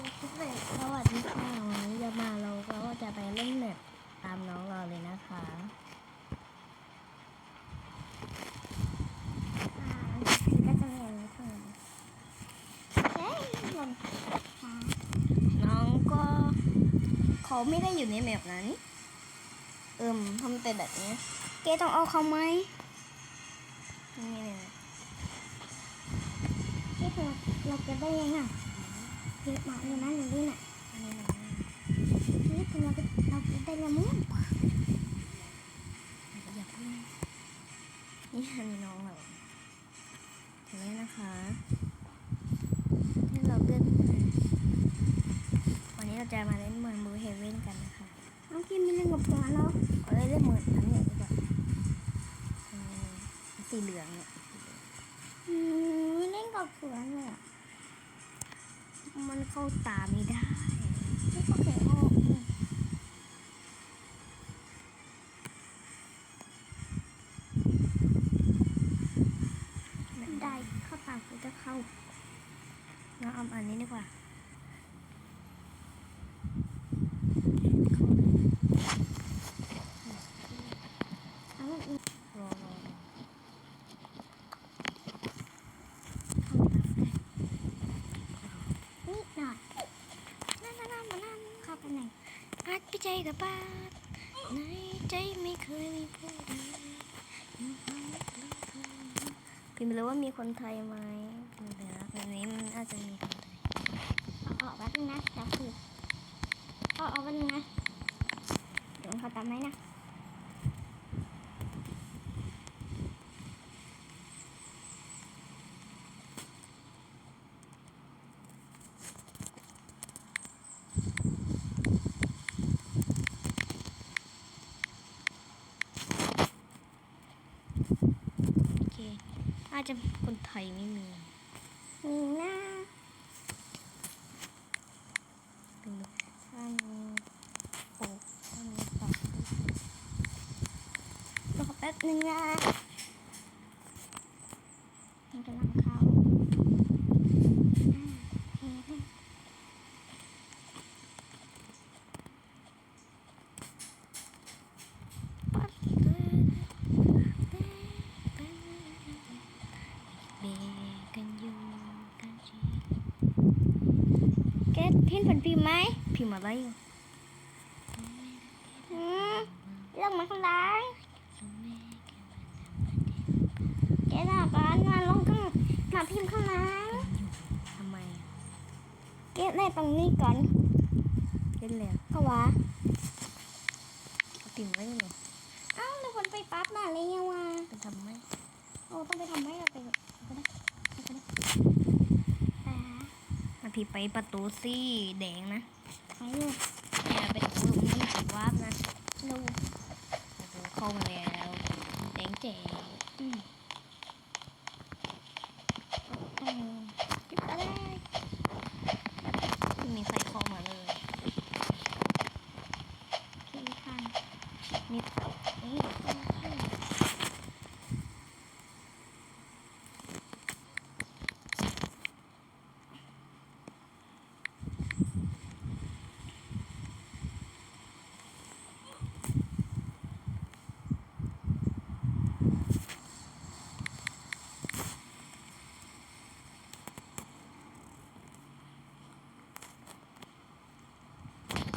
สวัสดีค่ะวันนี้จะมาเราก็จะไปเล่นแมปตามน้องเราเลยนะคะก็จะมีอะไรเพิ่มเฮ้ยหล่นขาน้องก็เขาไม่ได้อยู่ในแมปนั้น เอิมทำเป็นแบบนี้เกต้องเอาเขาไหมนี่เลยนะที่เราเราเก็บได้ยังไง เก็บมาอยู่นั่นอยู่นี่น่ะอันนี้นะนี่คือเราเราเก็บได้แล้วมั้งอย่าเพิ่งนี่อันนี้น้องเราถึงแล้วนะคะที่เราเล่นวันนี้เราจะมาเล่นเมืองบูเฮเว่นกันนะคะน้องกินมีเรื่องกับผัวเนาะเอาเลยเล่นเมืองอันนี้ดีกว่าอืมสีเหลืองเนี่ยอืมมีเล่นกับผัวเลยอะ มันเข้าตาไม่ได้ที่เขาเขียนออกอืมได้เข้าปากกูจะเข้างั้นเอาอันนี้ดีกว่าเอาอีก รอรอรอ นิดหน่อยนั่นนั่นนั่นมานั่นเข้าไปไหน อาจไปใจกับบ้านในใจไม่เคยมีผู้ใดพิมพ์เลยว่ามีคนไทยไหมพิมพ์เลยนะแบบนี้มันอาจจะมีคนไทยเอาออกแป๊บนึงนะจะคือเอาออกแป๊บนึงนะเดี๋ยวเขาตามไหมนะ โอเค อาจจะคนไทยไม่มี มีหน้าพิมพ์เลยถ้ามีปกถ้ามีปักรอแป๊บนึงนะมันกำลังเข้าอ่าโอเค ปัดเลยเบกันอยู่กันจี เกตพินผลพิมพ์ไหมพิมพ์อะไรอยู่อืมเรื่องมันข้างหล่างเกตอะก่อนมาลงข้างมาพิมพ์ข้างหล่างทำไมอะเกตในตรงนี้ก่อนเล่นแล้วก็ว่าพิมพ์ไว้เลยเอ้าแล้วคนไปปั๊บน่ะเลยยังว่าเป็นทำไมโอ้ต้องไปทำไหมเราไปก็ได้ไปก็ได้แต่ มา พี่ไปประตูซี่แดงนะไปอยู่อย่าไปถึงมันถึงวาบนะดูปนะตูเข้ามาแล้วแดงแจ๋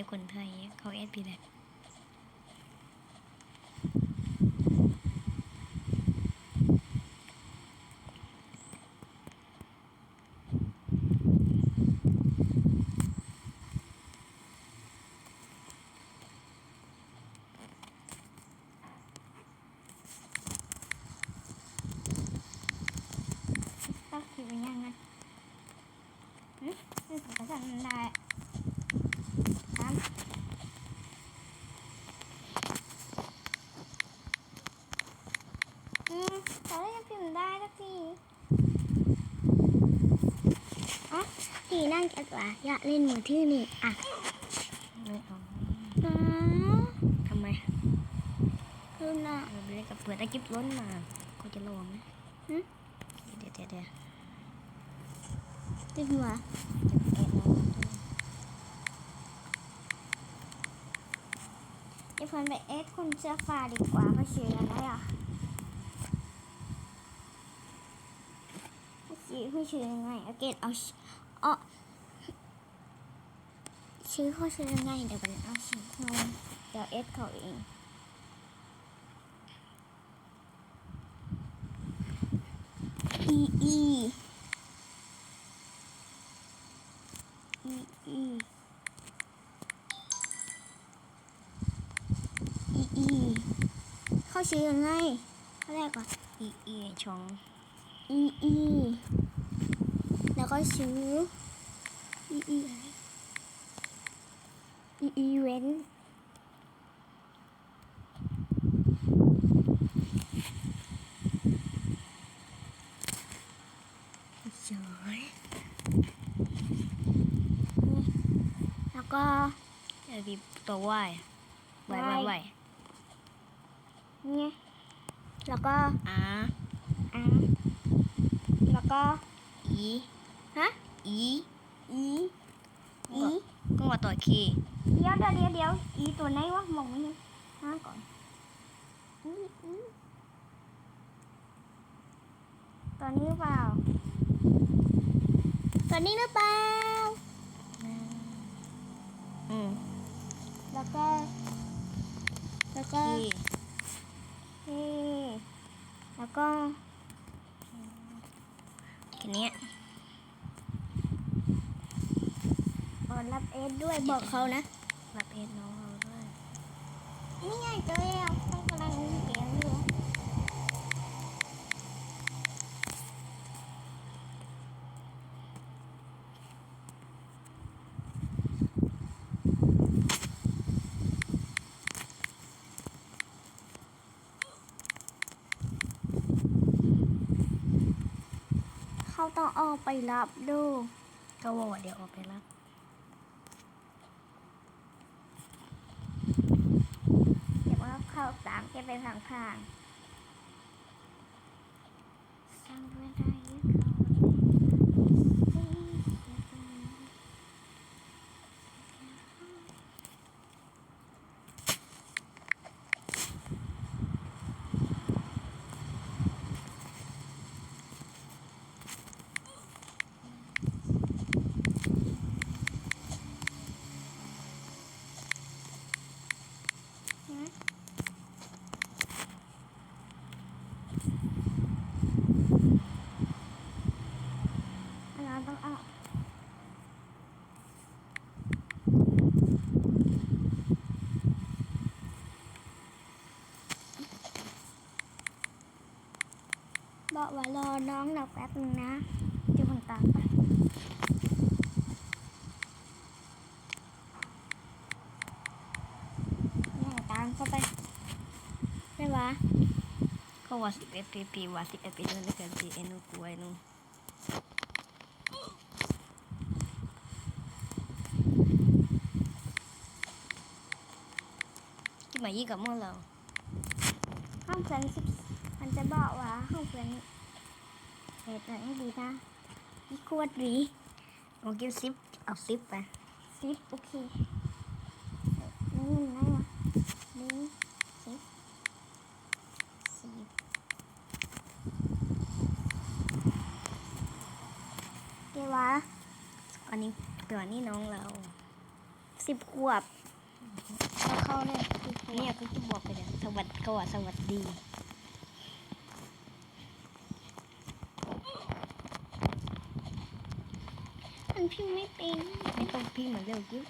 ดี๋ยวคนไทยเขาแอดพี่แหละ มได้สามอืมแต่ว่ายังพิมพ์ได้สักที อ๋อทีนั่งจัดว่าอยากเล่นมือถือนี่อะไม่เอาอ๋อทำไมคือน่ะเออเล่นกับเปิดตะกิบล้นมาก็จะลงนะหึเดี๋ยวเดี๋ยวเดี๋ยวติดหัวแกะน้องเดี๋ยวเพิ่นไปเอ็กซ์คนเสื้อฟ้าดีกว่าเขาชื่ออะไรอะเขาชื่อเขาชื่อยังไงเอาเกตเอาชื่ อเอชื่อเขาชื่อยังไงเดี๋ยวกันเอาชื่อเขาเดี๋ยวเอ็กซ์เขาเองอีอีอีอีอีอีเขาชื่อยังไงเขาแรกก่อนอีอีชงอีอี แล้วก็ชื่ออีอีอีอีเว้นเฉยแล้วก็เออบีตัวว่ายว่ายว่ายว่ายเนี่ยแล้วก็อ่าอะแล้วก็อี ฮะ อีอีอีก็ว่าต่อคีเดี๋ยวเดี๋ยวเดี๋ยวเดี๋ยวอีตัวไหนวะมองไม่เห็นหาก่อนอีอีตัวนี้หรือเปล่าตัวนี้หรือเปล่าอืมแล้วก็แล้วก็คีเฮ้แล้วก็แค่เนี้ย ออรับเอสด้วยบอกเขานะ รับเพจน้องเราด้วย นี่ไงเจอแล้วต้องกำลังเขียนอยู่เขาต้องออกไปรับดู ก็ว่าว่าเดี๋ยวออกไปรับ เดี๋ยวว่าเข้าสามแกไปข้างข้างสร้างด้วยได้ยึดเขาเราต้องเอา บอกว่ารอน้องเราแป๊บนึงนะเดี๋ยวคนตามไปนี่ตามเข้าไปได้ปะก็ว่าสิบเอ็ดปีปีว่าสิบเอ็ดปีนั่นคือสิเอ็นูกล้วยนูที่มายี่กับเมื่อเราห้องเพื่อนสิบมัน จะบอกว่าห้องเพื่อนเหตุไหนดีนะอีกวดดีลองกินซิปเอาซิปไปสิบโอเคนี่มันได้วะนี่สิบสิบเดี๋ยววะอันนี้ตัวนี้น้องเราสิบขวบแล้วเข้าเนี่ยสิบขวเนี่ยบก็จะบอกไปเดี๋ยวสวัสดีก็ว่าสวัสดี พิมพ์ไม่เป็นไม่ต้องพี่เหมือนเร็วกิ๊บ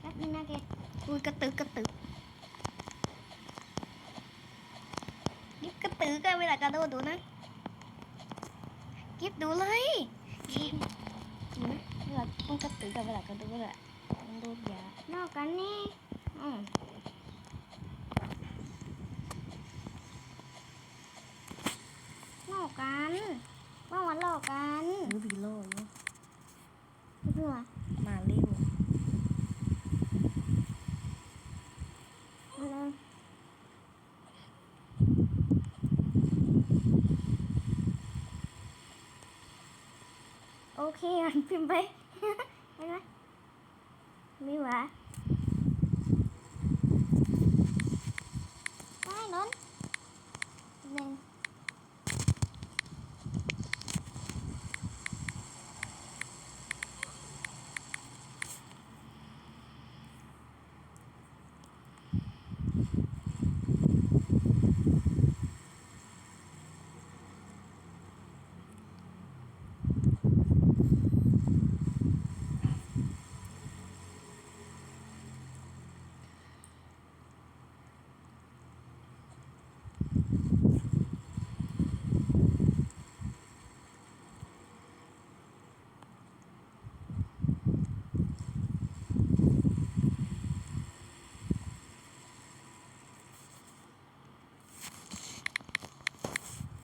แป๊บนึงนะเกดอุ้ยกระตึกกระตึกกิบกระตึกกันเวลากระโดดดูนะ กิบดูเลยกิบดูนะเวลาต้องกระตึกกันเวลากระโดดอะ ต้องโดดยานอกกันนี่อืมนอกกันว่าวันหลอกกันมือผีโลอยู่เพื่อมาเร็วมาเลยโอเคอ่านพิมพ์ไป 没玩